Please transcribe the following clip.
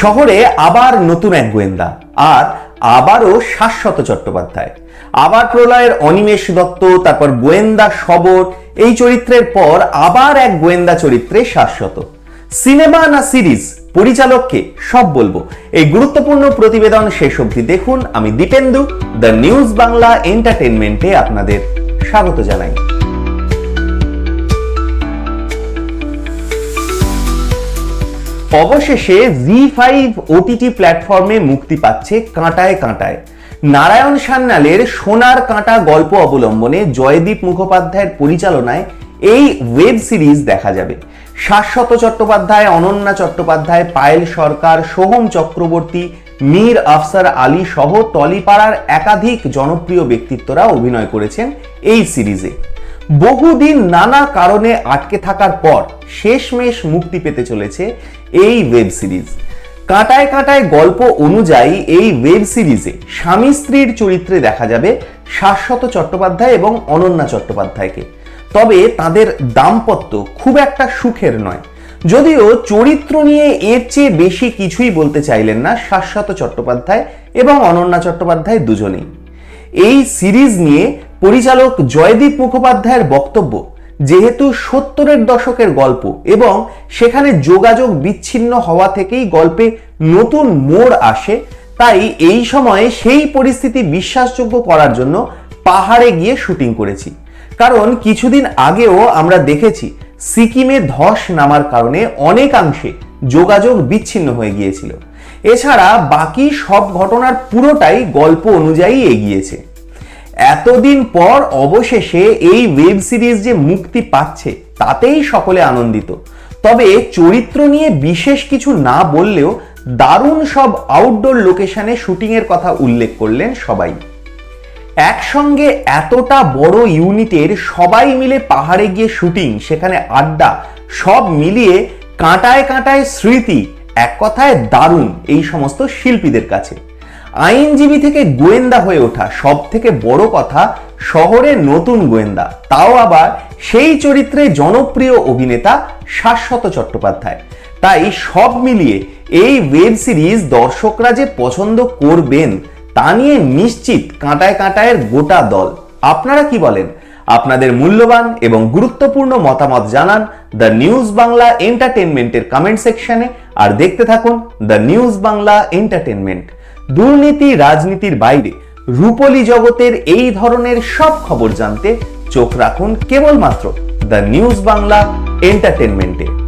শহরে আবার নতুন এক গোয়েন্দা, আর আবারও শাশ্বত চট্টোপাধ্যায়। আবার প্রলয়ের অনিমেষ দত্ত, তারপর গোয়েন্দা শবর, এই চরিত্রের পর আবার এক গোয়েন্দা চরিত্রে শাশ্বত। সিনেমা না সিরিজ? পরিচালককে সব বলব। এই গুরুত্বপূর্ণ প্রতিবেদন শেষ অবধি দেখুন। আমি দীপেন্দু, দ্য নিউজ বাংলা এন্টারটেনমেন্টে আপনাদের স্বাগত জানাই। অবশেষে জি ফাইভ ওটিটি প্ল্যাটফর্মে মুক্তি পাচ্ছে কাঁটায় কাঁটায়। নারায়ণ সান্যালের সোনার কাঁটা গল্প অবলম্বনে জয়দীপ মুখোপাধ্যায়ের পরিচালনায় এই ওয়েব সিরিজ দেখা যাবে। শাশ্বত চট্টোপাধ্যায়, অনন্যা চট্টোপাধ্যায়, পায়েল সরকার, সোহম চক্রবর্তী, মীর আফসার আলী সহ টলিপাড়ার একাধিক জনপ্রিয় ব্যক্তিত্বরা অভিনয় করেছেন এই সিরিজে বহুদিন নানা কারণে আটকে থাকার পর শেষমেশ মুক্তি পেতে চলেছে এই ওয়েব সিরিজ। কাঁটায় কাঁটায় গল্প অনুযায়ী এই ওয়েব সিরিজে স্বামী স্ত্রীর চরিত্রে দেখা যাবে শাশ্বত চট্টোপাধ্যায় এবং অনন্যা চট্টোপাধ্যায়কে। তবে তাদের দাম্পত্য খুব একটা সুখের নয়। যদিও চরিত্র নিয়ে এর চেয়ে বেশি কিছুই বলতে চাইলেন না শাশ্বত চট্টোপাধ্যায় এবং অনন্যা চট্টোপাধ্যায় দুজনেই। এই সিরিজ নিয়ে পরিচালক জয়দীপ মুখোপাধ্যায়ের বক্তব্য, যেহেতু সত্তরের দশকের গল্প এবং সেখানে যোগাযোগ বিচ্ছিন্ন হওয়া থেকেই গল্পে নতুন মোড় আসে, তাই এই সময়ে সেই পরিস্থিতি বিশ্বাসযোগ্য করার জন্য পাহাড়ে গিয়ে শুটিং করেছি। কারণ কিছুদিন আগেও আমরা দেখেছি, সিকিমে ধস নামার কারণে অনেকাংশে যোগাযোগ বিচ্ছিন্ন হয়ে গিয়েছিল। এছাড়া বাকি সব ঘটনার পুরোটাই গল্প অনুযায়ী এগিয়েছে। এতদিন পর অবশেষে এই ওয়েব সিরিজ যে মুক্তি পাচ্ছে, তাতেই সকলে আনন্দিত। তবে চরিত্র নিয়ে বিশেষ কিছু না বললেও দারুণ সব আউটডোর লোকেশনে শুটিংয়ের কথা উল্লেখ করলেন সবাই। একসঙ্গে এতটা বড় ইউনিটের সবাই মিলে পাহাড়ে গিয়ে শুটিং, সেখানে আড্ডা, সব মিলিয়ে কাঁটায় কাঁটায় স্মৃতি, এক কথায় দারুণ এই সমস্ত শিল্পীদের কাছে। আইনজীবী থেকে গোয়েন্দা হয়ে ওঠা সব থেকে বড় কথা শহরে নতুন গোয়েন্দা। তাও আবার সেই চরিত্রে জনপ্রিয় অভিনেতা শাশ্বত চট্টোপাধ্যায়। তাই সব মিলিয়ে এই ওয়েব সিরিজ দর্শকরা যে পছন্দ করবেন, তা নিয়ে নিশ্চিত কাঁটায় কাঁটায়ের গোটা দল। আপনারা কি বলেন? আপনাদের মূল্যবান এবং গুরুত্বপূর্ণ মতামত জানান দ্য নিউজ বাংলা এন্টারটেনমেন্টের কমেন্ট সেকশনে আর দেখতে থাকুন দ্য নিউজ বাংলা এন্টারটেনমেন্ট দুর্নীতি, রাজনীতির বাইরে রূপলী জগতের এই ধরনের সব খবর জানতে চোখ রাখুন কেবলমাত্র দ্য নিউজ বাংলা এন্টারটেনমেন্টে